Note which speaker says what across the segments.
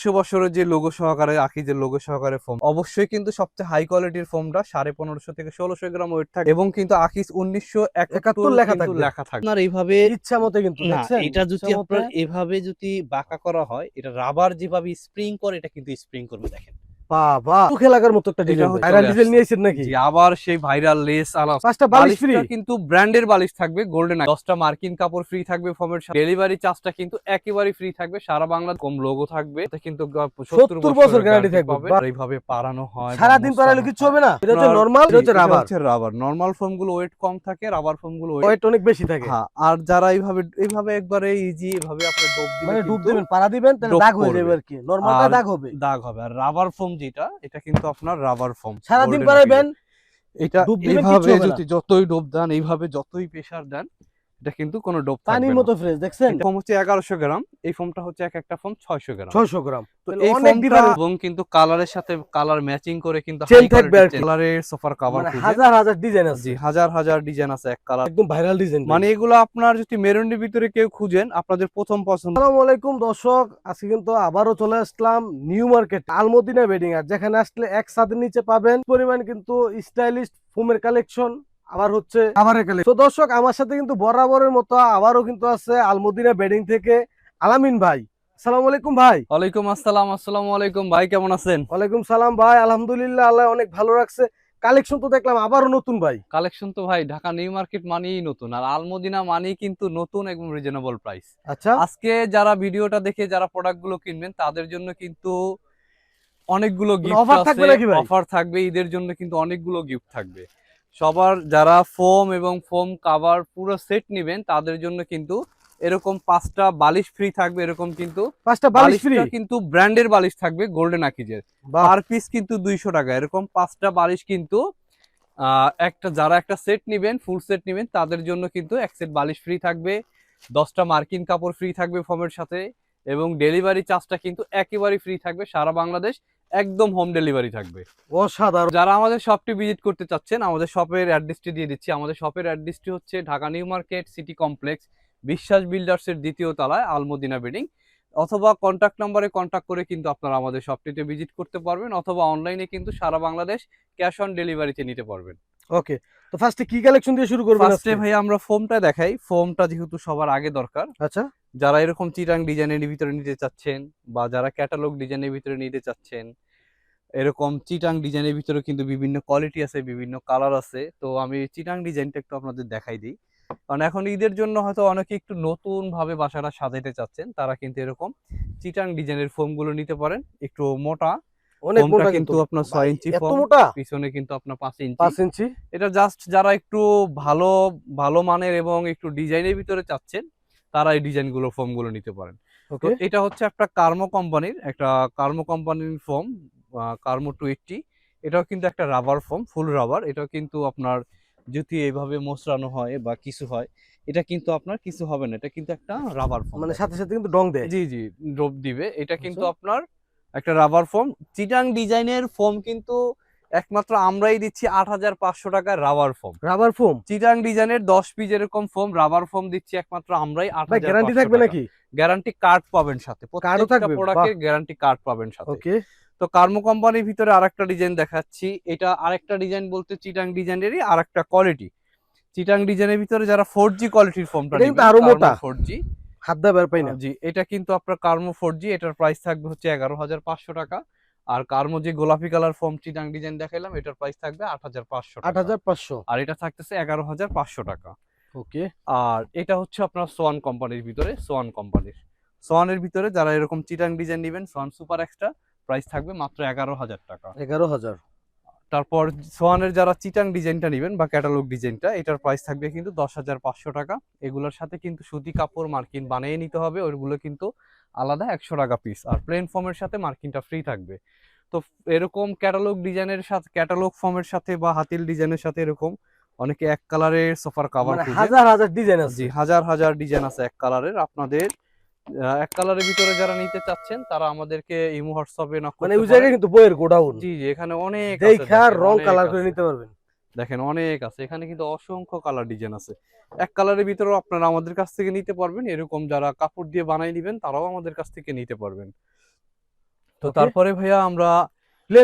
Speaker 1: একশো বছরের যে লোগো সহকারে আঁকি যে লোগো সহকারে ফোম অবশ্যই কিন্তু সবচেয়ে হাই কোয়ালিটির ফোমটা সাড়ে পনেরোশো থেকে ষোলোশো গ্রাম ওয়েট থাকে এবং কিন্তু আঁকি উনিশশো একাত্তর
Speaker 2: লেখা থাকে
Speaker 1: লেখা থাকে
Speaker 3: আপনার এইভাবে
Speaker 2: ইচ্ছা মতো কিন্তু
Speaker 3: এটা যদি আপনার এভাবে যদি বাঁকা করা হয় এটা রাবার যেভাবে স্প্রিং করে এটা কিন্তু স্প্রিং করবে দেখেন।
Speaker 2: বাবা। চোখে লাগার মতো একটা ডিজাইন ভাইরাল ডিজাইন নিয়েছেন নাকি?
Speaker 1: আবার সেই ভাইরাল লেস আলা
Speaker 2: পাঁচটা বালিশ ফ্রি
Speaker 1: কিন্তু ব্র্যান্ডের বালিশ থাকবে গোল্ডেন দশটা মার্কিন কাপড় ফ্রি থাকবে ফোমের ডেলিভারি চার্জটা কিন্তু একেবারে ফ্রি থাকবে সারা বাংলা কম লোগো থাকবে। কিন্তু
Speaker 2: 70 বছর guarantee থাকবে।
Speaker 1: পাবেন।
Speaker 2: বাহ।
Speaker 1: আর এইভাবে পারানো হয়
Speaker 2: সারাদিন
Speaker 1: মোছানো
Speaker 2: কিছু হবে না। এটা হচ্ছে
Speaker 1: আপনার-
Speaker 2: এটা হচ্ছে রাবার
Speaker 1: হচ্ছে রাবার নরমাল ফোমগুলো ওয়েট কম থাকে রাবার ফোমগুলো
Speaker 2: ওয়েট অনেক বেশি থাকে।
Speaker 1: হ্যাঁ আর যারা এইভাবে এইভাবে একবারে ইজি এভাবে ডোব
Speaker 2: মানে ডুব দিবেন পাড়া দিবেন তাহলে দাগ হয়ে যাবে আর কি। নরমালটা দাগ হবে।
Speaker 1: দাগ হবে। আর রাবার ফোম যেটা এটা কিন্তু আপনার রাবার ফোম
Speaker 2: সারাদিন পারাবেন
Speaker 1: এটা এইভাবে যতই ডোব দেন এইভাবে যতই প্রেসার দেন এটা কিন্তু কোনো ডোব
Speaker 2: পানির মতো ফ্রেশ দেখছেন?
Speaker 1: ফোম হচ্ছে এগারোশো গ্রাম এই ফোমটা হচ্ছে এক একটা ফোম ছয়শো গ্রাম।
Speaker 2: ছয়শো গ্রাম।
Speaker 1: তো এই ফোমটা এবং কিন্তু কালারের সাথে কালার ম্যাচিং করে কিন্তু কালারের সোফার কভার
Speaker 2: মানে হাজার হাজার ডিজাইন আছে।
Speaker 1: জি হাজার হাজার ডিজাইন আছে এক কালার
Speaker 2: একদম ভাইরাল ডিজাইন
Speaker 1: মানে এগুলো আপনার যদি মেরুনের ভিতরে কেউ খুঁজেন আপনাদের প্রথম পছন্দ
Speaker 2: আসসালামু আলাইকুম দর্শক আজকে কিন্তু আবারও চলে আসলাম নিউ মার্কেট আলমদিনা বেডিং আর যেখানে আসলে এক ছাদের নিচে পাবেন পরিমাণ কিন্তু স্টাইলিশ ফোমের কালেকশন আবার হচ্ছে খাবারের কালেকশন তো দর্শক আমার সাথে কিন্তু বরাবরের মতো আবারও কিন্তু আছে আলমদিনা বেডিং থেকে আলামিন ভাই। আসসালামু আলাইকুম ভাই।
Speaker 1: ওয়ালাইকুম আসসালাম আসসালামু আলাইকুম। ভাই কেমন আছেন?
Speaker 2: ওয়ালাইকুম সালাম ভাই আলহামদুলিল্লাহ আল্লাহ অনেক ভালো রাখছে। কালেকশন তো দেখলাম আবারও নতুন ভাই।
Speaker 1: কালেকশন তো ভাই ঢাকা নিউ মার্কেট মানেই নতুন। আর আলমদিনা মানেই কিন্তু নতুন এবং রিজনেবল প্রাইস
Speaker 2: আচ্ছা।
Speaker 1: আজকে যারা ভিডিওটা দেখে যারা প্রোডাক্টগুলো কিনবেন তাদের জন্য কিন্তু অনেকগুলো গিফট
Speaker 2: নাকি
Speaker 1: অফার থাকবে ঈদের জন্য কিন্তু অনেকগুলো গিফট থাকবে। সবার যারা ফোম এবং ফোম কাভার পুরো সেট নেবেন তাদের জন্য কিন্তু এরকম পাঁচটা বালিশ ফ্রি থাকবে এরকম কিন্তু
Speaker 2: পাঁচটা বালিশ ফ্রি
Speaker 1: কিন্তু ব্র্যান্ডের বালিশ থাকবে গোল্ডেন আকিজের। পার পিস কিন্তু দুইশো টাকা এরকম পাঁচটা বালিশ কিন্তু আহ, একটা যারা একটা সেট নেবেন ফুল সেট নেবেন তাদের জন্য কিন্তু এক সেট বালিশ ফ্রি থাকবে দশটা মার্কিন কাপড় ফ্রি থাকবে ফোমের সাথে এবং ডেলিভারি চার্জটা কিন্তু একেবারে ফ্রি থাকবে সারা বাংলাদেশ। একদম হোম ডেলিভারি থাকবে।
Speaker 2: অসাধারণ।
Speaker 1: যারা আমাদের শপটি ভিজিট করতে চাচ্ছেন আমাদের শপের অ্যাড্রেসটি দিয়ে দিচ্ছি। আমাদের শপের অ্যাড্রেসটি হচ্ছে Dhaka New Market City Complex Biswas বিল্ডার্সের দ্বিতীয় তলায় আলমদিনা বিল্ডিং অথবা কন্ট্যাক্ট নাম্বারে কন্ট্যাক্ট করে কিন্তু আপনারা আমাদের শপটিতে ভিজিট করতে পারবেন অথবা অনলাইনে কিন্তু সারা বাংলাদেশ ক্যাশ অন ডেলিভারিতে নিতে পারবেন।
Speaker 2: ওকে তো ফার্স্টে কি কালেকশন দিয়ে শুরু করবেন
Speaker 1: ফার্স্টে? ভাই আমরা ফোমটা দেখাই। ফোমটা যেহেতু সবার আগে দরকার।
Speaker 2: আচ্ছা।
Speaker 1: যারা এরকম চিটাং ডিজাইনের ভিতরে নিতে চাচ্ছেন বা যারা ক্যাটালগ ডিজাইনের ভিতরে নিতে চাচ্ছেন এরকম চিটাং ডিজাইনের ভিতরে কিন্তু বিভিন্ন কোয়ালিটি আছে বিভিন্ন কালার আছে। তো আমি চিটাং ডিজাইনটা একটু আপনাদের দেখাই দিই। কারণ এখন ঈদের জন্য হয়তো অনেকে একটু নতুন ভাবে বাসাটা সাজাইতে চাচ্ছেন তারা কিন্তু এরকম চিটাং ডিজাইনের ফোমগুলো নিতে পারেন। একটু মোটা
Speaker 2: অনেক মোটা
Speaker 1: কিন্তু আপনার ইঞ্চি
Speaker 2: মোটা?
Speaker 1: পিছনে কিন্তু আপনার ইঞ্চি।
Speaker 2: ইঞ্চি?
Speaker 1: এটা জাস্ট যারা একটু ভালো ভালো মানের এবং একটু ডিজাইনের ভিতরে চাচ্ছেন তারা এই ডিজাইনগুলো ফোমগুলো নিতে পারেন। তো
Speaker 2: ওকে।
Speaker 1: এটা হচ্ছে একটা কার্মো কোম্পানির একটা কার্মো কোম্পানির ফর্ম কার্মো টু এইটটি। এটাও কিন্তু একটা রাবার ফর্ম ফুল রাবার। এটাও কিন্তু আপনার যদি এইভাবে মোচড়ানো হয় বা কিছু হয় এটা কিন্তু আপনার কিছু হবে না। এটা কিন্তু একটা রাবার ফর্ম।
Speaker 2: মানে সাথে সাথে কিন্তু ডং দেয়।
Speaker 1: জি জি ড্রপ দিবে। এটা কিন্তু
Speaker 2: আচ্ছা।
Speaker 1: আপনার একটা রাবার ফর্ম। চিটাং ডিজাইনের ফর্ম কিন্তু একমাত্র আমরাই দিচ্ছি আট হাজার পাঁচশো টাকার রাবার ফোম
Speaker 2: রাবার ফোম
Speaker 1: চিটাং ডিজাইনের দশ পিস এরকম ফোম রাবার ফোম দিচ্ছি একমাত্র আমরাই আট
Speaker 2: গ্যারান্টি থাকবে নাকি?
Speaker 1: গ্যারান্টি কার্ড পাবেন সাথে প্রোডাক্টের গ্যারান্টি কার্ড পাবেন সাথে।
Speaker 2: ওকে
Speaker 1: তো কার্মো কোম্পানির ভিতরে আরেকটা ডিজাইন দেখাচ্ছি এটা আরেকটা ডিজাইন বলতে চিটাং ডিজাইনেরই আরেকটা কোয়ালিটি চিটাং ডিজাইনের ভিতরে যারা ফোর জি কোয়ালিটির
Speaker 2: এটা কিন্তু আরও মোটা।
Speaker 1: ফোর জি
Speaker 2: হাত বের পাই না।
Speaker 1: জি এটা কিন্তু আপনার কার্মো ফোর জি এটার প্রাইস থাকবে হচ্ছে এগারো হাজার পাঁচশো টাকা। আর কার্মো যে গোলাপি কালার ফর্ম চিটাং ডিজাইন দেখাইলাম এটার প্রাইস থাকবে আট হাজার পাঁচশো
Speaker 2: আট হাজার পাঁচশো?
Speaker 1: আর এটা থাকতেছে এগারো হাজার পাঁচশো টাকা।
Speaker 2: ওকে।
Speaker 1: আর এটা হচ্ছে আপনার সোয়ান কোম্পানির ভিতরে সোয়ান কোম্পানির। সোয়ানের ভিতরে যারা এরকম চিটাং ডিজাইন নেবেন সোয়ান সুপার এক্সট্রা প্রাইস থাকবে মাত্র এগারো হাজার টাকা।
Speaker 2: এগারো হাজার।
Speaker 1: তারপর সোয়ানের যারা চিটাং ডিজাইনটা নেবেন বা ক্যাটালগ ডিজাইনটা এটার প্রাইস থাকবে কিন্তু দশ হাজার পাঁচশো টাকা। এগুলোর সাথে কিন্তু সুতি কাপড় মার্কিন বানিয়ে নিতে হবে ওইগুলো কিন্তু আলাদা একশো টাকা পিস আর প্লেন ফর্মের সাথে মার্কিনটা ফ্রি থাকবে। তো এরকম ক্যাটালগ ডিজাইনের সাথে ক্যাটালগ ফর্মের সাথে বা হাতিল ডিজাইনের সাথে এরকম অনেকে এক কালারের সোফার কাভার
Speaker 2: হাজার হাজার ডিজাইন আছে।
Speaker 1: হাজার হাজার ডিজাইন আছে এক কালারের আপনাদের এক কালারের ভিতরে যারা নিতে চাচ্ছেন তারা আমাদেরকে ইমো হোয়াটসঅ্যাপে নক
Speaker 2: মানে ওই জায়গায় কিন্তু বইয়ের গোডাউন
Speaker 1: জি জি এখানে অনেক
Speaker 2: দেখা রং কালার করে নিতে পারবেন।
Speaker 1: দেখেন অনেক আছে। এখানে কিন্তু অসংখ্য কালার ডিজাইন আছে। এক কালারের ভিতরেও আপনারা আমাদের কাছ থেকে নিতে পারবেন। এরকম যারা কাপড় দিয়ে বানাই নেবেন তারাও আমাদের কাছ থেকে নিতে পারবেন। তো তারপরে ভাইয়া আমরা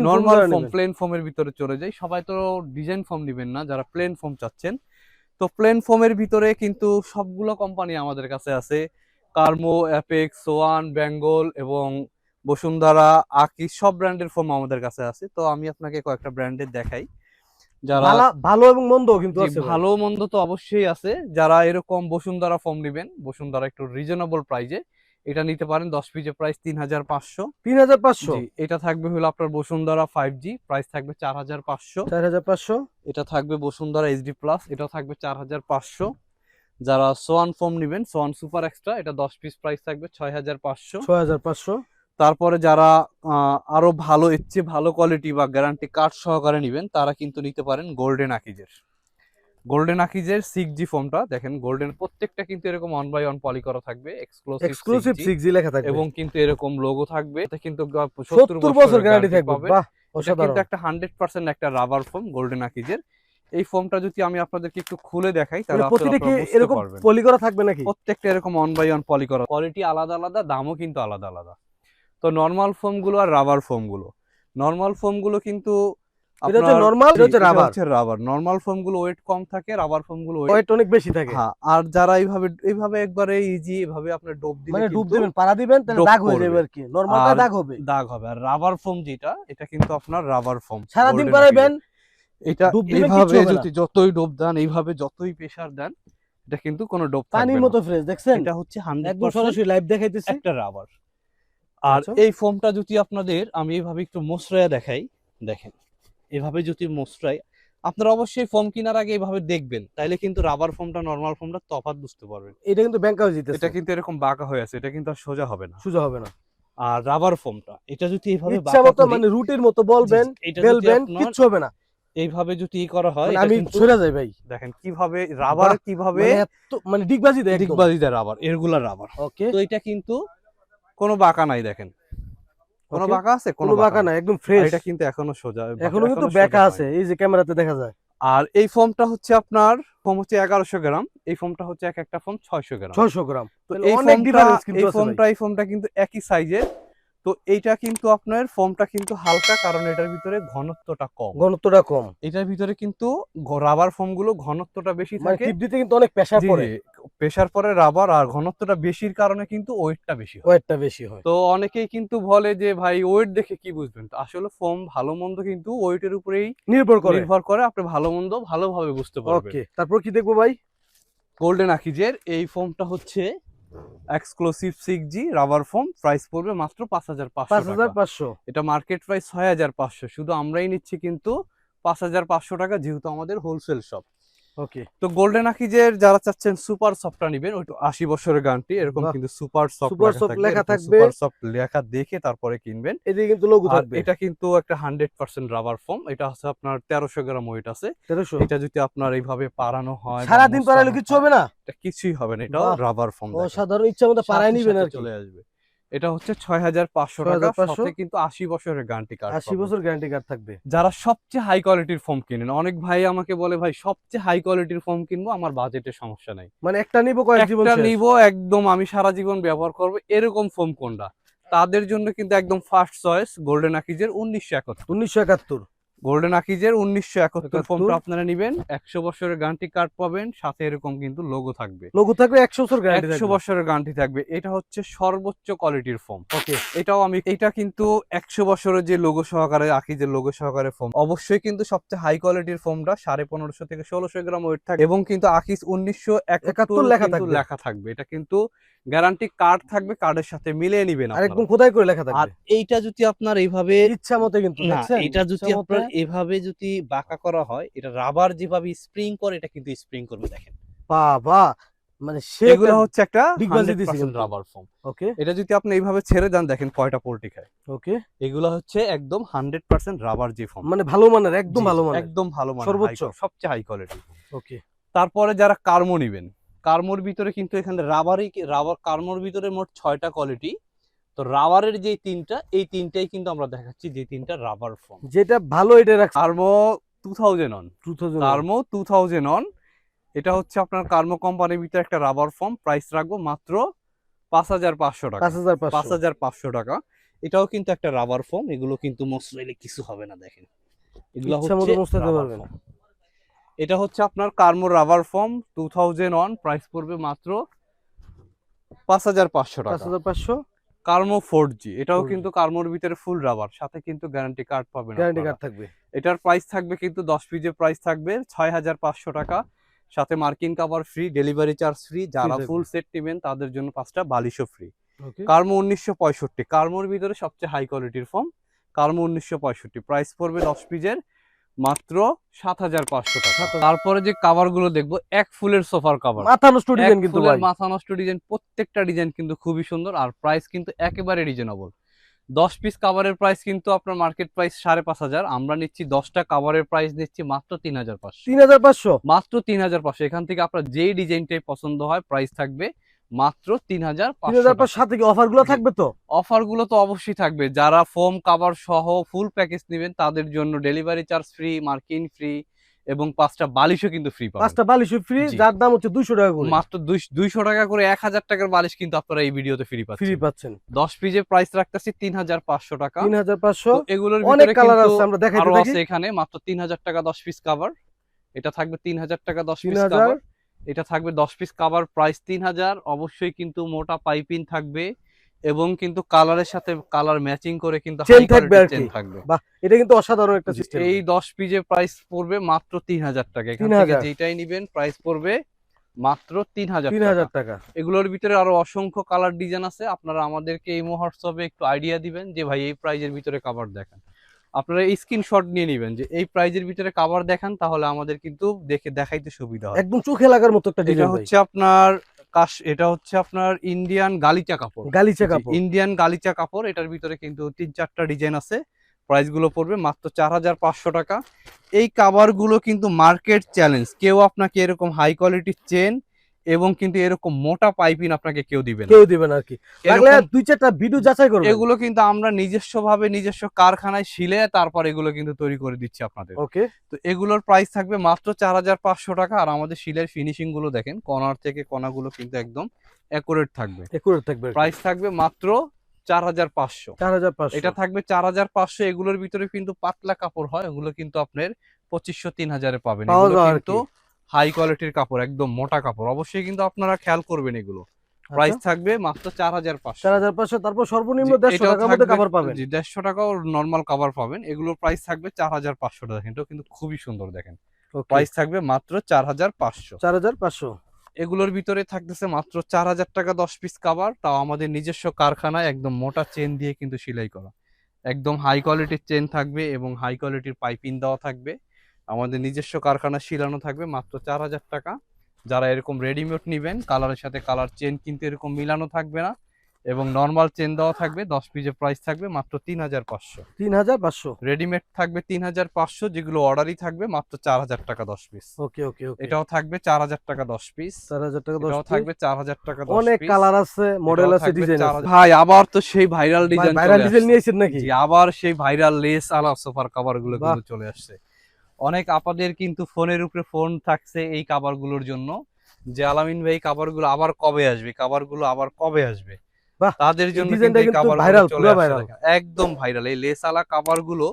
Speaker 1: নর্মাল ফোম প্লেন ফোমের ভিতরে চলে যাই। সবাই তো ডিজাইন ফোম নেবেন না যারা প্লেন ফোম চাচ্ছেন। তো প্লেন ফোমের ভিতরে কিন্তু সবগুলো কোম্পানি আমাদের কাছে আছে। কার্মো অ্যাপেক্স সোয়ান বেঙ্গল এবং বসুন্ধরা আকি সব ব্র্যান্ডের ফোম আমাদের কাছে আছে। তো আমি আপনাকে কয়েকটা ব্র্যান্ডের দেখাই। যারা
Speaker 2: ভালো এবং মন্দ কিন্তু আছে
Speaker 1: ভালো মন্দ তো অবশ্যই আছে। যারা এরকম বসুন্ধরা ফোম নেবেন বসুন্ধরা একটু রিজনেবল প্রাইজে এটা নিতে পারেন দশ পিসের প্রাইস তিন হাজার পাঁচশো।
Speaker 2: তিন হাজার পাঁচশো
Speaker 1: এটা থাকবে হলো আপনার বসুন্ধরা ফাইভ জি প্রাইস থাকবে চার হাজার পাঁচশো।
Speaker 2: চার হাজার পাঁচশো?
Speaker 1: এটা থাকবে বসুন্ধরা এইচডি প্লাস এটা থাকবে চার হাজার পাঁচশো। যারা সোয়ান ফোম নেবেন সোয়ান সুপার এক্সট্রা এটা দশ পিস প্রাইস থাকবে ছয় হাজার পাঁচশো।
Speaker 2: ছয় হাজার পাঁচশো।
Speaker 1: তারপরে যারা আহ, আরও ভালো এর চেয়ে ভালো কোয়ালিটি বা গ্যারান্টি কার্ড সহকারে নেবেন তারা কিন্তু নিতে পারেন গোল্ডেন আকিজের গোল্ডেন আকিজের সিক্স জি ফোমটা দেখেন গোল্ডেন প্রত্যেকটা কিন্তু এরকম ওয়ান বাই ওয়ান পলি করা থাকবে এক্সক্লুসিভ
Speaker 2: এক্সক্লুসিভ সিক্স জি লেখা থাকবে।
Speaker 1: এবং কিন্তু এরকম লোগো থাকবে এটা কিন্তু
Speaker 2: সত্তর বছর গ্যারান্টি থাকবে। বাহ অসাধারণ
Speaker 1: কিন্তু একটা হান্ড্রেড পার্সেন্ট একটা রাবার ফোম গোল্ডেন আকিজের এই ফোমটা যদি আমি আপনাদেরকে একটু খুলে দেখাই তাহলে
Speaker 2: প্রতিটা কি এরকম। পলি করা থাকবে নাকি?
Speaker 1: প্রত্যেকটা এরকম ওয়ান বাই ওয়ান পলি করা। কোয়ালিটি আলাদা আলাদা দামও কিন্তু আলাদা আলাদা। তো নর্মাল ফোমগুলো আর রাবার ফোমগুলো। নর্মাল ফোমগুলো কিন্তু নর্মাল ওয়েট কম থাকে রাবার
Speaker 2: ওয়েট অনেক বেশি থাকে।
Speaker 1: হ্যাঁ আর যারা এইভাবে এইভাবে একবারে ইজি এভাবে ডোব
Speaker 2: মানে ডুব দিবেন পাড়া দিবেন তাহলে
Speaker 1: ডোপ
Speaker 2: দাগ হয়ে যাবে আর কি। নরমালটা দাগ হবে।
Speaker 1: দাগ হবে। আর রাবার ফোম যেটা এটা কিন্তু আপনার রাবার ফোম
Speaker 2: পারাইবেন
Speaker 1: এটা এইভাবে। যদি যতই ডোব দেন এইভাবে যতই প্রেসার দেন এটা কিন্তু কোনো ডোব
Speaker 2: পানির মতো ফ্রেশ দেখছেন?
Speaker 1: এটা হচ্ছে হান্ড্রেড
Speaker 2: একদম সরাসরি লাইভ দেখাইতেছি।
Speaker 1: একটা রাবার আর
Speaker 2: আচ্ছা।
Speaker 1: এই ফোমটা যদি আপনাদের আমি এইভাবে একটু মশরাইয়া দেখাই দেখেন এভাবে যদি মশরাই আপনারা অবশ্যই ফোম কেনার আগে এইভাবে দেখবেন তাইলে কিন্তু রাবার ফোমটা নর্মাল ফোমটা তফাৎ বুঝতে পারবেন।
Speaker 2: এটা কিন্তু ব্যাংক জিতেছে
Speaker 1: এটা কিন্তু এরকম বাঁকা হয়ে আছে এটা কিন্তু আর সোজা হবে না।
Speaker 2: সোজা হবে না।
Speaker 1: আর রাবার ফোমটা এটা যদি এইভাবে বাঁকা
Speaker 2: মতো মানে রুটির মতো বলবেন বেলবেন কিচ্ছু হবে না।
Speaker 1: এইভাবে যদি ই করা হয়
Speaker 2: মানে আমি
Speaker 1: কিন্তু-
Speaker 2: সরে যাই ভাই।
Speaker 1: দেখেন কীভাবে রাবার কীভাবে
Speaker 2: মানে মানে ডিগবাজি দেয়
Speaker 1: দিকবাজি দেয় রাবার এরগুলা রাবার
Speaker 2: ওকে
Speaker 1: তো এটা কিন্তু কোনো বাঁকা নাই দেখেন। কোনো বাঁকা আছে
Speaker 2: কোনো বাঁকা নাই। একদম ফ্রেশ
Speaker 1: এটা কিন্তু এখনও সোজা
Speaker 2: এখনও কিন্তু বাঁকা আছে এই যে ক্যামেরাতে দেখা যায়।
Speaker 1: আর এই ফর্মটা হচ্ছে আপনার ফোম হচ্ছে এগারোশো গ্রাম এই ফর্মটা হচ্ছে এক একটা ফোম ছয়শো গ্রাম।
Speaker 2: ছয়শো গ্রাম।
Speaker 1: তো এই
Speaker 2: ফর্মটা
Speaker 1: ফোমটা এই
Speaker 2: ফর্মটা
Speaker 1: ফোমটা এই ফোমটা কিন্তু একই সাইজের তো এইটা কিন্তু আপনার ফোমটা কিন্তু হালকা কারণ এটার ভিতরে ঘনত্বটা কম।
Speaker 2: ঘনত্বটা কম।
Speaker 1: এটার ভিতরে কিন্তু রাবার ফোমগুলো ঘনত্বটা বেশি
Speaker 2: মানে
Speaker 1: থাকে।
Speaker 2: টিপ দিতে কিন্তু অনেক প্রেসার পড়ে।
Speaker 1: প্রেসার পরে রাবার আর ঘনত্বটা বেশির কারণে কিন্তু ওয়েটটা বেশি হয়।
Speaker 2: ওয়েটটা বেশি হয়।
Speaker 1: তো অনেকেই কিন্তু বলে যে ভাই ওয়েট দেখে কি বুঝবেন? তো আসলে ফোম ভালো মন্দ কিন্তু ওয়েটের উপরেই
Speaker 2: নির্ভর করে।
Speaker 1: নির্ভর করে। আপনি ভালো মন্দ ভালোভাবে বুঝতে পারবেন।
Speaker 2: ওকে তারপর কি দেখব ভাই?
Speaker 1: গোল্ডেন আকিজের এই ফোমটা হচ্ছে exclusive six G rubber foam price পড়বে মাত্র পাঁচ হাজার
Speaker 2: পাঁচ হাজার পাঁচশো।
Speaker 1: এটা মার্কেট প্রাইস ছয় হাজার পাঁচশো। শুধু আমরাই নিচ্ছি কিন্তু পাঁচ হাজার পাঁচশো টাকা যেহেতু আমাদের হোলসেল শপ
Speaker 2: ওকে।
Speaker 1: তো গোল্ডেন আকিজের যারা চাচ্ছেন সুপার সফটটা নেবেন ওই আশি বছরের এরকম কিন্তু সুপার সফট
Speaker 2: Super soft লেখা থাকবে।
Speaker 1: সুপার সফট লেখা দেখে তারপরে কিনবেন।
Speaker 2: এদিকে কিন্তু লোগো থাকবে।
Speaker 1: এটা কিন্তু একটা হান্ড্রেড পার্সেন্ট রাবার ফোম এটা হচ্ছে আপনার তেরোশো গ্রাম ওয়েট আছে।
Speaker 2: তেরোশো।
Speaker 1: এটা যদি আপনার এইভাবে পারানো হয়
Speaker 2: পারাইলে কিচ্ছু
Speaker 1: হয়,
Speaker 2: হবে না?
Speaker 1: এটা কিছুই হবে না
Speaker 2: বাহ।
Speaker 1: রাবার ফোম
Speaker 2: অসাধারণ ইচ্ছা মতো পারাই নিবেন আর
Speaker 1: চলে আসবে। এটা হচ্ছে ছয় হাজার পাঁচশো টাকা সাথে কিন্তু আশি বছরের গ্যারান্টি কার্ড
Speaker 2: আশি বছর গ্যারান্টি কার্ড থাকবে।
Speaker 1: যারা সবচেয়ে হাই কোয়ালিটির ফোম কিনেন অনেক ভাই আমাকে বলে ভাই সবচেয়ে হাই কোয়ালিটির ফোম কিনবো আমার বাজেটের সমস্যা নাই।
Speaker 2: মানে একটা নিবো কয়েক জীবন
Speaker 1: নিবো একদম আমি সারা জীবন ব্যবহার করব এরকম ফোম কোনটা? তাদের জন্য কিন্তু একদম ফার্স্ট চয়েস গোল্ডেন আকিজের উনিশশো একাত্তর।
Speaker 2: উনিশশো একাত্তর।
Speaker 1: গোল্ডেন আকিজের উনিশশো একাত্তর
Speaker 2: 71
Speaker 1: ফোমটা আপনারা নিবেন। একশো বছরের গ্যারান্টি কার্ড পাবেন সাথে এরকম কিন্তু লোগো থাকবে।
Speaker 2: লোগো থাকবে একশো বছর
Speaker 1: একশো বছরের গানটি থাকবে। এটা হচ্ছে সর্বোচ্চ কোয়ালিটির ফোম
Speaker 2: ওকে
Speaker 1: এটাও আমি এটা কিন্তু একশো বছরের যে লোগো সহকারে আকিজের লোগো সহকারে ফোম অবশ্যই কিন্তু সবচেয়ে হাই কোয়ালিটির ফোমটা সাড়ে পনেরোশো থেকে ষোলোশো গ্রাম ওয়েট থাকে এবং কিন্তু আকিজ উনিশশো একাত্তর
Speaker 2: লেখা
Speaker 1: লেখা থাকবে। এটা কিন্তু গ্যারান্টি কার্ড থাকবে কার্ডের সাথে মিলিয়ে নিবেন
Speaker 2: আর একদম খোদাই করে লেখা
Speaker 1: আর এইটা যদি আপনার এইভাবে
Speaker 2: ইচ্ছা মতো কিন্তু
Speaker 4: না
Speaker 2: দেখছেন?
Speaker 4: এটা যদি আপনার এভাবে যদি বাঁকা করা হয় এটা রাবার যেভাবে স্প্রিং করে এটা কিন্তু স্প্রিং করবে দেখেন।
Speaker 2: বাবা মানে সে
Speaker 1: এগুলো হচ্ছে একটা
Speaker 2: ডিগবাজি দিছে কিন্তু।
Speaker 1: রাবার ফোম
Speaker 2: ওকে
Speaker 1: এটা যদি আপনি এইভাবে ছেড়ে দেন দেখেন কয়টা পোল্ট্রি খায়।
Speaker 2: ওকে
Speaker 1: এগুলো হচ্ছে একদম হান্ড্রেড পার্সেন্ট রাবার যে ফোম
Speaker 2: মানে ভালো মানের একদম ভালো মানের।
Speaker 1: একদম ভালো মানের
Speaker 2: সর্বোচ্চ।
Speaker 1: সবচেয়ে হাই কোয়ালিটি
Speaker 2: ওকে
Speaker 1: তারপরে যারা কার্মো নিবেন কার্মোর ভিতরে কিন্তু এখানে রাবারই রাবার কার্মোর ভিতরে মোট ছয়টা কোয়ালিটি। তো রাবারের যে তিনটা এই তিনটাই কিন্তু আমরা দেখাচ্ছি যে তিনটা রাবার ফোম
Speaker 2: যেটা ভালো এটা
Speaker 1: কার্মো two thousand on
Speaker 2: two thousand
Speaker 1: কার্মো two thousand on এটা হচ্ছে আপনার কার্মো কোম্পানির ভিতরে একটা রাবার ফর্ম। প্রাইস রাখব মাত্র পাঁচ হাজার পাঁচশো টাকা।
Speaker 2: পাঁচ হাজার
Speaker 1: পাঁচ
Speaker 2: পাঁচশো
Speaker 1: টাকা। এটাও কিন্তু একটা রাবার ফোম এগুলো কিন্তু মশলাইলে কিছু হবে না দেখেন। এগুলো হচ্ছে এটা হচ্ছে আপনার কার্মো rubber foam two thousand one price পড়বে মাত্র পাঁচ হাজার পাঁচশো
Speaker 2: পাঁচ
Speaker 1: টাকা
Speaker 2: হাজার পাঁচশো।
Speaker 1: কার্মো ফোর জি এটাও কিন্তু কার্মোর ভিতরে ফুল রাবার সাথে কিন্তু গ্যারান্টি কার্ড পাবেন
Speaker 2: গ্যারান্টি কার্ড থাকবে।
Speaker 1: এটার প্রাইস থাকবে কিন্তু দশ পিজের প্রাইস থাকবে ছয় হাজার পাঁচশো টাকা। সাথে মার্কিন cover free delivery charge free যারা ফুল সেট নেবেন তাদের জন্য পাঁচটা বালিশও ফ্রি কার্মো উনিশশো পঁয়ষট্টি কার্মোর ভিতরে সবচেয়ে হাই কোয়ালিটির ফর্ম কার্মো উনিশশো পঁয়ষট্টি। প্রাইস পড়বে দশ পিজের মাত্র সাত হাজার পাঁচশো টাকা। তারপরে যে কাভারগুলো দেখব এক ফুলের সোফার কাভার
Speaker 2: মাথা নষ্ট ডিজাইন কিন্তু
Speaker 1: মাথা নষ্ট ডিজাইন প্রত্যেকটা ডিজাইন কিন্তু খুবই সুন্দর আর প্রাইস কিন্তু একেবারে রিজনেবল দশ পিস কাভারের প্রাইস কিন্তু আপনার মার্কেট প্রাইস সাড়ে পাঁচ হাজার আমরা নিচ্ছি দশটা কাভারের প্রাইস নিচ্ছি মাত্র তিন হাজার পাঁচশো।
Speaker 2: তিন হাজার পাঁচশো?
Speaker 1: মাত্র তিন হাজার পাঁচশো। এখান থেকে আপনার যেই ডিজাইনটাই পছন্দ হয় প্রাইস থাকবে মাত্র তিন হাজার
Speaker 2: সাথে কি
Speaker 1: অফারগুলো
Speaker 2: থাকবে তো?
Speaker 1: অফারগুলো তো অবশ্যই থাকবে। যারা ফোম কাভার সহ ফুল প্যাকেজ নেবেন তাদের জন্য ডেলিভারি চার্জ ফ্রি মার্কিন ফ্রি এবং পাঁচটা বালিশও কিন্তু ফ্রি পাবেন।
Speaker 2: পাঁচটা বালিশ ফ্রি যার দাম হচ্ছে দুইশো টাকা করে।
Speaker 1: মাত্র দুইশো টাকা করে এক হাজার টাকার বালিশ কিন্তু আপনারা এই ভিডিওতে ফ্রি পাচ্ছেন।
Speaker 2: ফ্রি
Speaker 1: পাচ্ছেন। দশ পিজের প্রাইস রাখতেছি তিন হাজার পাঁচশো টাকা।
Speaker 2: তিন হাজার পাঁচশো।
Speaker 1: তো এগুলোর
Speaker 2: অনেক
Speaker 1: ভিতরে
Speaker 2: কালার আছে আমরা থাকি।
Speaker 1: আছে এখানে মাত্র তিন হাজার টাকা দশ পিস কাভার এটা থাকবে তিন হাজার টাকা দশ
Speaker 2: তিন
Speaker 1: পিস
Speaker 2: হাজার
Speaker 1: কাভার এটা থাকবে দশ পিস কাভার প্রাইস তিন হাজার। অবশ্যই কিন্তু মোটা পাইপিং থাকবে এবং কিন্তু কালারের সাথে কালার ম্যাচিং করে কিন্তু
Speaker 2: থাকবে আর এটা কিন্তু অসাধারণ একটা সিস্টেম
Speaker 1: এই দশ পিজের প্রাইস পড়বে মাত্র তিন হাজার টাকা। এখান থেকে যেটাই নিবেন প্রাইস পড়বে মাত্র তিন হাজার
Speaker 2: তিন হাজার টাকা।
Speaker 1: এগুলোর ভিতরে আরও অসংখ্য কালার ডিজাইন আছে। আপনারা আমাদেরকে এই হোয়াটসঅ্যাপে একটু আইডিয়া দিবেন যে ভাই এই প্রাইজের ভিতরে কাভার দেখান। আপনারা স্ক্রিনশট নিয়ে নেবেন যে এই প্রাইজের ভিতরে কাভার দেখান তাহলে আমাদের কিন্তু দেখে দেখাইতে সুবিধা হয়।
Speaker 2: একদম চোখে লাগার মতো একটা
Speaker 1: এটা
Speaker 2: ডিজাইন
Speaker 1: হচ্ছে আপনার কাশ এটা হচ্ছে আপনার ইন্ডিয়ান গালিচা কাপড়।
Speaker 2: গালিচা কাপড়।
Speaker 1: ইন্ডিয়ান গালিচা কাপড় এটার ভিতরে কিন্তু তিন চারটা ডিজাইন আছে। প্রাইসগুলো পড়বে মাত্র চার হাজার পাঁচশো টাকা। এই কাভারগুলো কিন্তু মার্কেট চ্যালেঞ্জ কেউ আপনাকে এরকম হাই কোয়ালিটির চেন এবং কিন্তু এরকম মোটা পাইপিং আপনাকে কেউ দিবে না।
Speaker 2: কেউ দিবেন আর কি। লাগলে দুই চারটা ভিডিও যাচাই করবেন।
Speaker 1: এগুলো কিন্তু আমরা নিজস্ব ভাবে নিজস্ব কারখানায় শিলে তারপর এগুলো কিন্তু তৈরি করে দিচ্ছি আপনাদের।
Speaker 2: ওকে।
Speaker 1: তো এগুলোর প্রাইস থাকবে মাত্র চার হাজার পাঁচশো টাকা আর আমাদের শিলের ফিনিশিংগুলো দেখেন কর্নার থেকে কণাগুলো কিন্তু একদম অ্যাকুরেট থাকবে।
Speaker 2: একুরেট থাকবে।
Speaker 1: প্রাইস থাকবে মাত্র চার হাজার পাঁচশো।
Speaker 2: চার হাজার পাঁচশো।
Speaker 1: এটা থাকবে চার হাজার পাঁচশো এগুলোর ভিতরে কিন্তু পাতলা কাপড় হয় ওগুলো কিন্তু আপনার পঁচিশশো তিন হাজারে পাবেন। এগুলো কিন্তু হাই কোয়ালিটির কাপড় একদম মোটা কাপড়। অবশ্যই কিন্তু আপনারা খেয়াল করবেন এগুলো।
Speaker 2: আচ্ছা।
Speaker 1: প্রাইস থাকবে মাত্র চার হাজার পাঁচশো।
Speaker 2: চার হাজার পাঁচশো তারপর সর্বনিম্ন দেড়শো টাকার মধ্যে কাভার পাবেন।
Speaker 1: জি দেড়শো টাকাও নর্মাল কাভার পাবেন। এগুলোর প্রাইস থাকবে চার হাজার পাঁচশো টাকা এটাও কিন্তু খুবই সুন্দর দেখেন। প্রাইস থাকবে মাত্র চার হাজার পাঁচশো।
Speaker 2: চার হাজার পাঁচশো।
Speaker 1: এগুলোর ভিতরে থাকতেছে মাত্র চার হাজার টাকা দশ পিস কাভার তাও আমাদের নিজস্ব কারখানায় একদম মোটা চেন দিয়ে কিন্তু সেলাই করা। একদম হাই কোয়ালিটির চেন থাকবে এবং হাই কোয়ালিটির পাইপিং দেওয়া থাকবে। আমাদের নিজস্ব কারখানা শিলানো থাকবে মাত্র চার হাজার টাকা। যারা এরকম রেডিমেড নেবেন কালারের সাথে কালার চেন কিন্তু এরকম মিলানো থাকবে না। এবং নর্মাল চেন দেওয়া থাকবে দশ পিসের প্রাইস থাকবে মাত্র তিন হাজার পাঁচশো।
Speaker 2: তিন হাজার পাঁচশো?
Speaker 1: রেডিমেড থাকবে তিন হাজার পাঁচশো যেগুলো অর্ডারই থাকবে মাত্র চার হাজার টাকা দশ পিস
Speaker 2: ওকে ওকে ওকে।
Speaker 1: এটাও থাকবে চার হাজার টাকা দশ পিস
Speaker 2: চার হাজার টাকা দশ
Speaker 1: থাকবে চার হাজার টাকা
Speaker 2: অনেক কালার আছে মডেল আছে ডিজাইন
Speaker 1: ভাই আবার তো সেই ভাইরাল ডিজাইন
Speaker 2: ভাইরাল ডিজাইন নিয়েছেন নাকি?
Speaker 1: আবার সেই ভাইরাল লেস আলা সোফার কভারগুলো চলে আসছে। অনেক আপাদের কিন্তু ফোনের উপরে ফোন থাকছে এই কাভারগুলোর জন্য। যে আলামিন ভাই কাভারগুলো আবার কবে আসবে? কাভারগুলো আবার কবে আসবে? তাদের জন্য। একদম ভাইরাল এই লেস আলা কাভারগুলো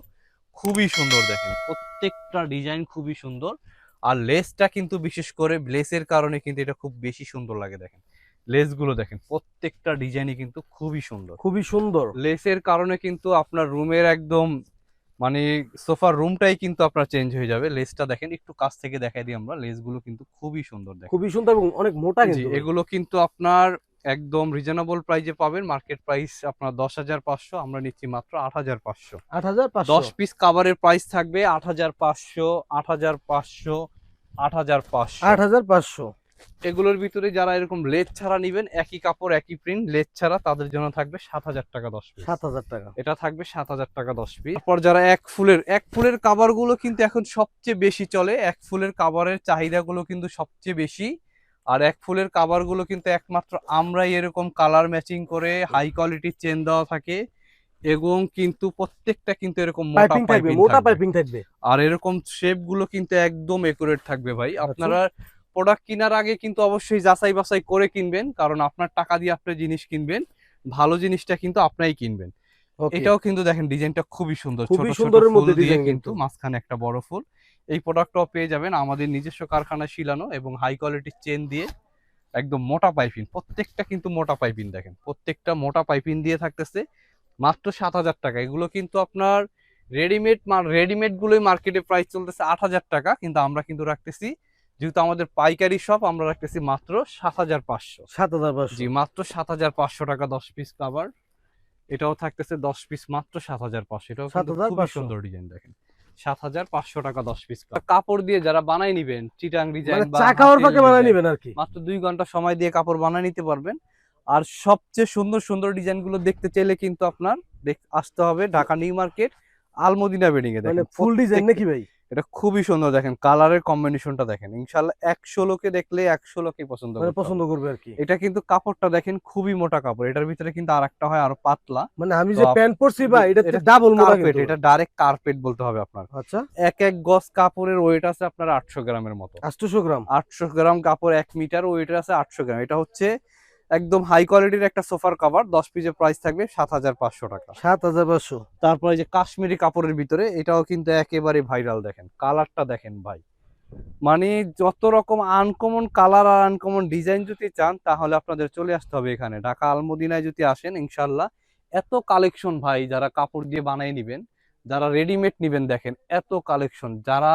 Speaker 1: খুবই সুন্দর দেখেন। প্রত্যেকটা ডিজাইন খুবই সুন্দর। আর লেসটা কিন্তু বিশেষ করে লেসের কারণে কিন্তু এটা খুব বেশি সুন্দর লাগে দেখেন। লেসগুলো দেখেন প্রত্যেকটা ডিজাইনই কিন্তু খুবই সুন্দর।
Speaker 2: খুবই সুন্দর।
Speaker 1: লেসের কারণে কিন্তু আপনার রুমের একদম মানে সোফার রুমটাই কিন্তু আপনার চেঞ্জ হয়ে যাবে। লেসটা দেখেন একটু কাছ থেকে দেখাই দিই আমরা। লেসগুলো কিন্তু খুবই সুন্দর দেখেন।
Speaker 2: খুবই সুন্দর এবং অনেক মোটা কিন্তু।
Speaker 1: এগুলো কিন্তু আপনার একদম রিজনেবল প্রাইজে পাবেন। মার্কেট প্রাইস আপনার দশ হাজার পাঁচশো আমরা নিচ্ছি মাত্র আট হাজার পাঁচশো।
Speaker 2: আট হাজার
Speaker 1: দশ পিস কাভারের প্রাইস থাকবে আট হাজার পাঁচশো আট হাজার পাঁচশো আট হাজার পাঁচশো।
Speaker 2: আট হাজার পাঁচশো।
Speaker 1: এগুলোর ভিতরে যারা এরকম লেজ ছাড়া নিবেন একই কাপড় একই প্রিন্ট লেস ছাড়া তাদের জন্য থাকবে সাত হাজার টাকা দশ পিস
Speaker 2: সাত হাজার টাকা।
Speaker 1: এটা থাকবে সাত হাজার টাকা দশ পিস তারপর যারা এক ফুলের এক ফুলের কাভারগুলো কিন্তু এখন সবচেয়ে বেশি চলে। এক ফুলের কাভারের চাহিদা গুলো কিন্তু সবচেয়ে বেশি। আর এক ফুলের কাভারগুলো কিন্তু একমাত্র আমরাই এরকম কালার ম্যাচিং করে হাই কোয়ালিটির চেন দেওয়া থাকে। এবং কিন্তু প্রত্যেকটা কিন্তু এরকম মোটা
Speaker 2: পাইপিং থাকবে
Speaker 1: আর এরকম শেপগুলো কিন্তু একদম একুরেট থাকবে ভাই।
Speaker 2: আচ্ছা।
Speaker 1: আপনারা প্রোডাক্ট কেনার আগে কিন্তু অবশ্যই যাচাই বাছাই করে কিনবেন কারণ আপনার টাকা দিয়ে আপনি জিনিস কিনবেন ভালো জিনিসটা কিন্তু আপনাই কিনবেন। এটাও কিন্তু দেখেন ডিজাইনটা খুবই সুন্দর
Speaker 2: খুবই
Speaker 1: ছোট ছোট ফুল দিয়ে কিন্তু। মাঝখানে একটা বড় ফুল। এই প্রোডাক্টটাও পেয়ে যাবেন আমাদের নিজস্ব কারখানায় শিলানো এবং হাই কোয়ালিটির চেন দিয়ে একদম মোটা পাইপিন প্রত্যেকটা কিন্তু মোটা পাইপিন দেখেন প্রত্যেকটা মোটা পাইপিন দিয়ে থাকতেছে মাত্র সাত হাজার টাকা। এগুলো কিন্তু আপনার রেডিমেড রেডিমেড গুলোই মার্কেটে প্রাইস চলতেছে আট হাজার টাকা কিন্তু আমরা কিন্তু রাখতেছি যেহেতু আমাদের পাইকারি সব আমরা রাখতেছি মাত্র সাত হাজার পাঁচশো।
Speaker 2: সাত হাজার পাঁচশো।
Speaker 1: জি মাত্র সাত হাজার পাঁচশো টাকা দশ পিস কাভার এটাও থাকতেছে দশ পিস মাত্র সাত হাজার পাঁচশো। এটাও খুবই
Speaker 2: 7,500
Speaker 1: সুন্দর ডিজাইন দেখেন। সাত হাজার পাঁচশো টাকা দশ পিস কাপড় দিয়ে যারা বানাই নিবেন চিটাং ডিজাইন
Speaker 2: মানে বানায় নিবেন আর কি।
Speaker 1: মাত্র দুই ঘণ্টা সময় দিয়ে কাপড় বানিয়ে নিতে পারবেন। আর সবচেয়ে সুন্দর সুন্দর ডিজাইনগুলো দেখতে চাইলে কিন্তু আপনার আসতে হবে Dhaka new market Almadina bedding এ
Speaker 2: মানে
Speaker 1: দেখেন।
Speaker 2: ফুল ডিজাইন নাকি ভাই?
Speaker 1: এটা খুবই সুন্দর দেখেন কালারের কম্বিনেশনটা দেখেন। ইনশাল্লাহ একশো লোকে দেখলে একশো লোকে পছন্দ
Speaker 2: মানে
Speaker 1: করতে
Speaker 2: পছন্দ করবে আর কি
Speaker 1: এটা কিন্তু কাপড়টা দেখেন খুবই মোটা কাপড় এটার ভিতরে কিন্তু আরেকটা হয় আরও পাতলা।
Speaker 2: মানে আমি যে প্যান্ট পরছি ভাই এটা ডাবল মোটা
Speaker 1: এটা ডাইরেক্ট কার্পেট বলতে হবে আপনার।
Speaker 2: আচ্ছা।
Speaker 1: এক এক গজ কাপড়ের ওয়েট আছে আপনার আটশো গ্রামের মতো।
Speaker 2: 800 গ্রাম।
Speaker 1: আটশো গ্রাম কাপড় এক মিটার ওয়েট আছে আটশো গ্রাম। এটা হচ্ছে একদম হাই কোয়ালিটির একটা সোফার কভার দশ পিসের প্রাইস থাকবে সাত হাজার পাঁচশো টাকা।
Speaker 2: সাত হাজার পাঁচশো।
Speaker 1: তারপরে যে কাশ্মীরি কাপড়ের ভিতরে এটাও কিন্তু একেবারে ভাইরাল দেখেন। কালারটা দেখেন ভাই। মানে যত রকম আনকমন কালার আর আনকমন ডিজাইন যদি চান তাহলে আপনাদের চলে আসতে হবে এখানে। ঢাকা আলমদিনায় যদি আসেন ইনশাল্লাহ এত কালেকশন ভাই যারা কাপড় দিয়ে বানিয়ে নিবেন যারা রেডিমেড নিবেন দেখেন এত কালেকশন যারা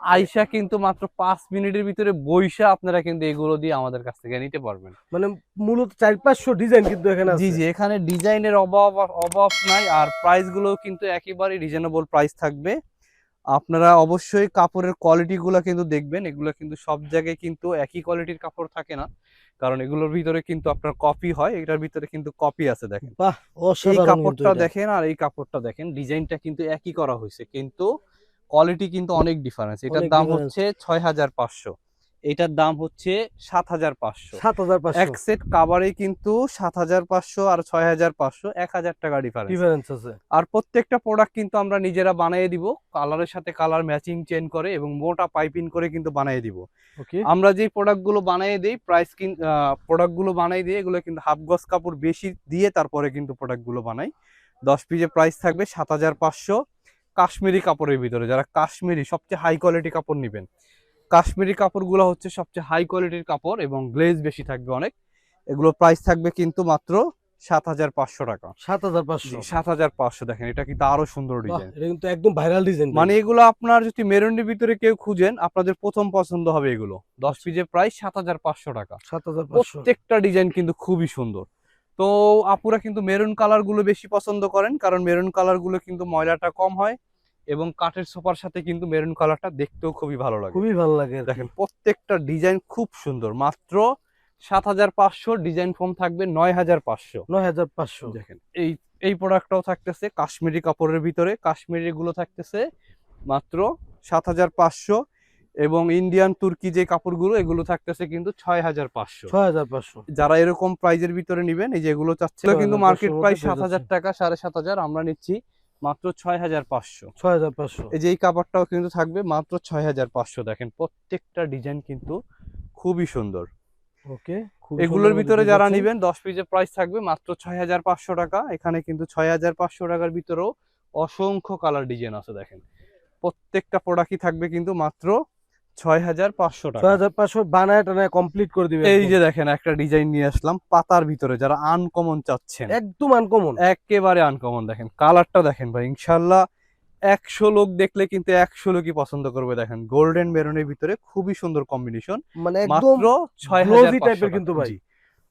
Speaker 1: আইসা কিন্তু মাত্র পাঁচ মিনিটের ভিতরে বইসা আপনারা কিন্তু এগুলো দিয়ে আমাদের কাছ থেকে নিতে পারবেন।
Speaker 2: মানে মূলত চার পাঁচশো ডিজাইন কিন্তু এখানে
Speaker 1: জি জি এখানে ডিজাইনের অভাব অভাব নাই আর প্রাইসগুলো কিন্তু একেবারে রিজনেবল প্রাইস থাকবে। আপনারা অবশ্যই কাপড়ের কোয়ালিটি গুলো কিন্তু দেখবেন। এগুলো কিন্তু সব জায়গায় কিন্তু একই কোয়ালিটির কাপড় থাকে না। কারণ এগুলোর ভিতরে কিন্তু আপনার কপি হয় এটার ভিতরে কিন্তু কপি আছে দেখেন।
Speaker 2: বাহ
Speaker 1: এই কাপড়টা দেখেন আর এই কাপড়টা দেখেন ডিজাইনটা কিন্তু একই করা হয়েছে। কিন্তু কোয়ালিটি কিন্তু অনেক ডিফারেন্স এটার দাম হচ্ছে ছয় হাজার পাঁচশো। এটার দাম হচ্ছে সাত হাজার পাঁচশো।
Speaker 2: সাত হাজার পাঁচশো।
Speaker 1: এক সেট কাভারে কিন্তু সাত হাজার পাঁচশো আর ছয় হাজার পাঁচশো এক হাজার টাকা ডিফারেন্স
Speaker 2: ডিফারেন্স আছে।
Speaker 1: আর প্রত্যেকটা প্রোডাক্ট কিন্তু আমরা নিজেরা বানিয়ে দিব কালারের সাথে কালার ম্যাচিং চেন করে এবং মোটা পাইপিং করে কিন্তু বানিয়ে দিব।
Speaker 2: ওকে
Speaker 1: আমরা যে প্রোডাক্টগুলো বানিয়ে দিই প্রাইস কিন প্রোডাক্টগুলো বানিয়ে দিয়ে এগুলো কিন্তু হাফ গজ কাপড় বেশি দিয়ে তারপরে কিন্তু প্রোডাক্টগুলো বানাই। দশ পিসের প্রাইস থাকবে সাত হাজার পাঁচশো। কাশ্মীরি কাপড়ের ভিতরে যারা কাশ্মীরি সবচেয়ে হাই কোয়ালিটি কাপড় নেবেন। কাশ্মীরি কাপড়গুলো হচ্ছে সবচেয়ে হাই কোয়ালিটির কাপড় এবং গ্লেজ বেশি থাকবে অনেক। এগুলো প্রাইস থাকবে কিন্তু মাত্র সাত হাজার পাঁচশো টাকা।
Speaker 2: সাত হাজার পাঁচশো।
Speaker 1: সাত হাজার পাঁচশো দেখেন এটা কিন্তু আরও সুন্দর ডিজাইন
Speaker 2: এটা কিন্তু একদম ভাইরাল ডিজাইন
Speaker 1: মানে এগুলো আপনার যদি মেরুনের ভিতরে কেউ খুঁজেন আপনাদের প্রথম পছন্দ হবে এগুলো। দশ পিসের প্রাইস সাত হাজার পাঁচশো টাকা।
Speaker 2: সাত হাজার পাঁচশো।
Speaker 1: প্রত্যেকটা ডিজাইন কিন্তু খুবই সুন্দর। তো আপুরা কিন্তু মেরুন কালারগুলো বেশি পছন্দ করেন কারণ মেরুন কালারগুলো কিন্তু ময়লাটা কম হয়। এবং কাঠের সোফার সাথে কিন্তু মেরুন কালারটা দেখতেও খুবই ভালো লাগে।
Speaker 2: খুবই ভালো লাগে
Speaker 1: দেখেন প্রত্যেকটা ডিজাইন খুব সুন্দর। মাত্র সাত হাজার পাঁচশো ডিজাইন ফর্ম থাকবে নয় হাজার পাঁচশো।
Speaker 2: নয় হাজার পাঁচশো।
Speaker 1: দেখেন এই এই প্রোডাক্টটাও থাকতেছে কাশ্মীরি কাপড়ের ভিতরে। কাশ্মীরি গুলো থাকতেছে মাত্র সাত হাজার পাঁচশো এবং ইন্ডিয়ান তুর্কি যে কাপড়গুলো এগুলো থাকতেছে কিন্তু ছয় হাজার পাঁচশো।
Speaker 2: ছয় হাজার পাঁচশো।
Speaker 1: যারা এরকম প্রাইজের ভিতরে নিবেন এই যেগুলো চাচ্ছে কিন্তু মার্কেট প্রাইস সাত হাজার টাকা সাড়ে সাত হাজার আমরা নিচ্ছি। মাত্র ছয় হাজার পাঁচশো।
Speaker 2: ছয় হাজার পাঁচশো।
Speaker 1: এই যে এই কাপড়টাও কিন্তু থাকবে মাত্র ছয় হাজার পাঁচশো দেখেন। প্রত্যেকটা ডিজাইন কিন্তু খুবই সুন্দর।
Speaker 2: ওকে
Speaker 1: এগুলোর ভিতরে যারা নিবেন দশ পিসের প্রাইস থাকবে মাত্র ছয় হাজার পাঁচশো টাকা। এখানে কিন্তু ছয় হাজার পাঁচশো টাকার ভিতরেও অসংখ্য কালার ডিজাইন আছে দেখেন। প্রত্যেকটা প্রোডাক্টই থাকবে কিন্তু মাত্র ছয় হাজার পাঁচশো টাকা।
Speaker 2: ছয় হাজার পাঁচশো বানায় টানায় কমপ্লিট করে দিবে
Speaker 1: এই যে দেখেন একটা ডিজাইন নিয়ে আসলাম পাতার ভিতরে যারা আনকমন চাচ্ছেন।
Speaker 2: একদম আনকমন
Speaker 1: একেবারে আনকমন দেখেন। কালারটা দেখেন ভাই ইনশাল্লাহ একশো লোক দেখলে কিন্তু একশো লোকই পছন্দ করবে দেখেন। গোল্ডেন মেরুনের ভিতরে খুবই সুন্দর কম্বিনেশন
Speaker 2: মানে
Speaker 1: মাত্র ছয়
Speaker 2: কিন্তু ভাই।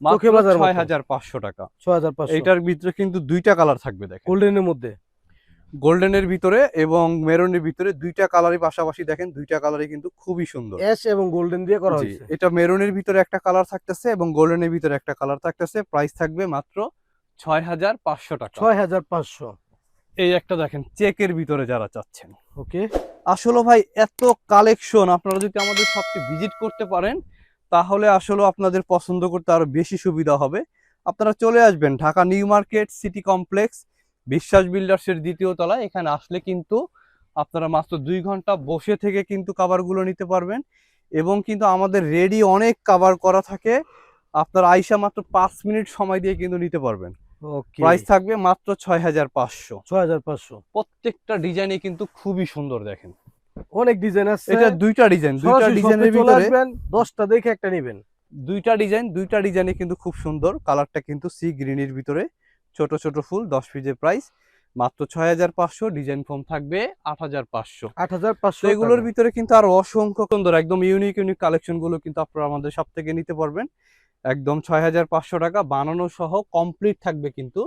Speaker 1: মাত্র। ছয় হাজার পাঁচশো টাকা।
Speaker 2: ছয় হাজার পাঁচশো।
Speaker 1: এটার ভিতরে কিন্তু দুইটা কালার থাকবে দেখেন।
Speaker 2: গোল্ডেনের মধ্যে।
Speaker 1: গোল্ডেনের ভিতরে এবং মেরুনের ভিতরে দুইটা কালারই পাশাপাশি দেখেন দুইটা কালারই কিন্তু খুবই সুন্দর।
Speaker 2: অ্যাশ এবং গোল্ডেন দিয়ে করা হয়েছে।
Speaker 1: এটা মেরুনের ভিতরে একটা কালার থাকতেছে এবং গোল্ডেনের ভিতরে একটা কালার থাকতেছে। প্রাইস থাকবে মাত্র ছয় হাজার পাঁচশো টাকা।
Speaker 2: ছয় হাজার পাঁচশো।
Speaker 1: এই একটা দেখেন চেকের ভিতরে যারা চাচ্ছেন।
Speaker 2: ওকে।
Speaker 1: আসলে ভাই এত কালেকশন আপনারা যদি আমাদের শপটি ভিজিট করতে পারেন তাহলে আসলে আপনাদের পছন্দ করতে আরও বেশি সুবিধা হবে। আপনারা চলে আসবেন Dhaka new market city complex Biswas বিল্ডার্সের দ্বিতীয় তলায়। এখানে আসলে কিন্তু আপনারা মাত্র দুই ঘণ্টা বসে থেকে কিন্তু কাভারগুলো নিতে পারবেন এবং কিন্তু আমাদের রেডি অনেক কাভার করা থাকে। আপনার আইসা মাত্র পাঁচ মিনিট সময় দিয়ে কিন্তু নিতে পারবেন। প্রাইস থাকবে মাত্র ছয় হাজার পাঁচশো।
Speaker 2: ছয় হাজার পাঁচশো।
Speaker 1: প্রত্যেকটা ডিজাইনে কিন্তু খুবই সুন্দর দেখেন।
Speaker 2: অনেক ডিজাইন আছে।
Speaker 1: এটা দুইটা ডিজাইন দুইটা ডিজাইনের ভিতরে
Speaker 2: দশটা দেখে একটা নিবেন।
Speaker 1: দুইটা ডিজাইন দুইটা ডিজাইনে কিন্তু খুব সুন্দর। কালারটা কিন্তু সি গ্রিনের ভিতরে। ছোট ছোট ফুল দশ পিসের প্রাইস মাত্র ছয় হাজার পাঁচশো ডিজাইন ফর্ম থাকবে আট হাজার পাঁচশো।
Speaker 2: আট হাজার পাঁচশো
Speaker 1: এগুলোর ভিতরে কিন্তু আরও অসংখ্য সুন্দর একদম ইউনিক ইউনিক কালেকশনগুলো কিন্তু আপনারা আমাদের সব থেকে নিতে পারবেন। একদম ছয় হাজার পাঁচশো টাকা বানানো সহ কমপ্লিট থাকবে কিন্তু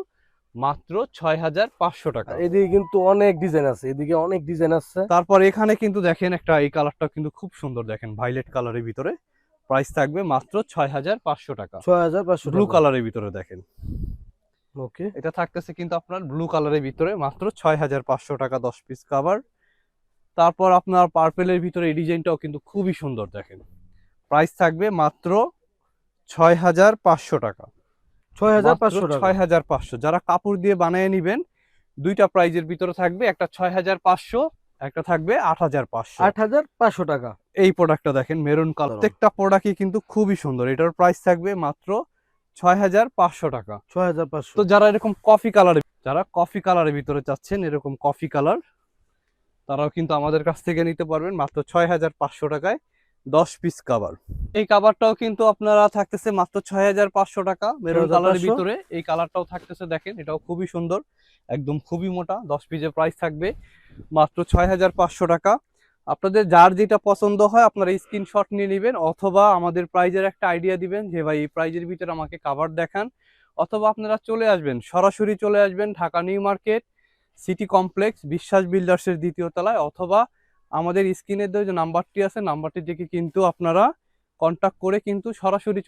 Speaker 1: মাত্র ছয় হাজার পাঁচশো টাকা।
Speaker 2: এদিকে কিন্তু অনেক ডিজাইন আছে এদিকে অনেক ডিজাইন আছে।
Speaker 1: তারপর এখানে কিন্তু দেখেন একটা এই কালারটা কিন্তু খুব সুন্দর দেখেন ভাইলেট কালারের ভিতরে। প্রাইস থাকবে মাত্র ছয় হাজার পাঁচশো টাকা।
Speaker 2: ছয় হাজার পাঁচশো
Speaker 1: ব্লু কালারের ভিতরে দেখেন।
Speaker 2: ওকে।
Speaker 1: এটা থাকতেছে কিন্তু আপনার ব্লু কালারের ভিতরে মাত্র ছয় হাজার পাঁচশো টাকা দশ পিস কাভার তারপর আপনার পার্পেলের ভিতরে এই ডিজাইনটাও কিন্তু খুবই সুন্দর দেখেন। প্রাইস থাকবে মাত্র ছয় হাজার পাঁচশো টাকা।
Speaker 2: ছয় হাজার পাঁচশো
Speaker 1: ছয় হাজার পাঁচশো। যারা কাপড় দিয়ে বানিয়ে নিবেন দুইটা প্রাইজের ভিতরে থাকবে একটা ছয় হাজার পাঁচশো একটা থাকবে আট হাজার পাঁচশো।
Speaker 2: আট হাজার পাঁচশো টাকা।
Speaker 1: এই প্রোডাক্টটা দেখেন মেরুন কালার প্রত্যেকটা প্রোডাক্টই কিন্তু খুবই সুন্দর। এটার প্রাইস থাকবে মাত্র ছয় হাজার পাঁচশো টাকা।
Speaker 2: ছয় হাজার পাঁচশো।
Speaker 1: তো যারা এরকম কফি কালারের যারা কফি কালারের ভিতরে চাচ্ছেন এরকম কফি কালার তারাও কিন্তু আমাদের কাছ থেকে নিতে পারবেন মাত্র ছয় হাজার পাঁচশো টাকায় দশ পিস কাভার এই কাভারটাও কিন্তু আপনারা থাকতেছে মাত্র ছয় হাজার পাঁচশো টাকা মেরুন
Speaker 2: 6,500
Speaker 1: কালারের ভিতরে। এই কালারটাও থাকতেছে দেখেন এটাও খুবই সুন্দর একদম খুবই মোটা দশ পিসের প্রাইস থাকবে মাত্র ছয় হাজার পাঁচশো টাকা। আপনাদের যার যেটা পছন্দ হয় আপনারা স্ক্রিনশট নিয়ে নেবেন অথবা আমাদের প্রাইজের একটা আইডিয়া দিবেন যে, ভাই, এই প্রাইজের ভিতরে আমাকে কাভার দেখান। অথবা আপনারা চলে আসবেন, সরাসরি চলে আসবেন Dhaka new market, city complex, Biswas বিল্ডার্সের দ্বিতীয় তলায় অথবা আমাদের স্ক্রিনের যে নাম্বারটি আছে নাম্বারটি থেকে কিন্তু আপনারা কন্ট্যাক্ট করে কিন্তু সরাসরি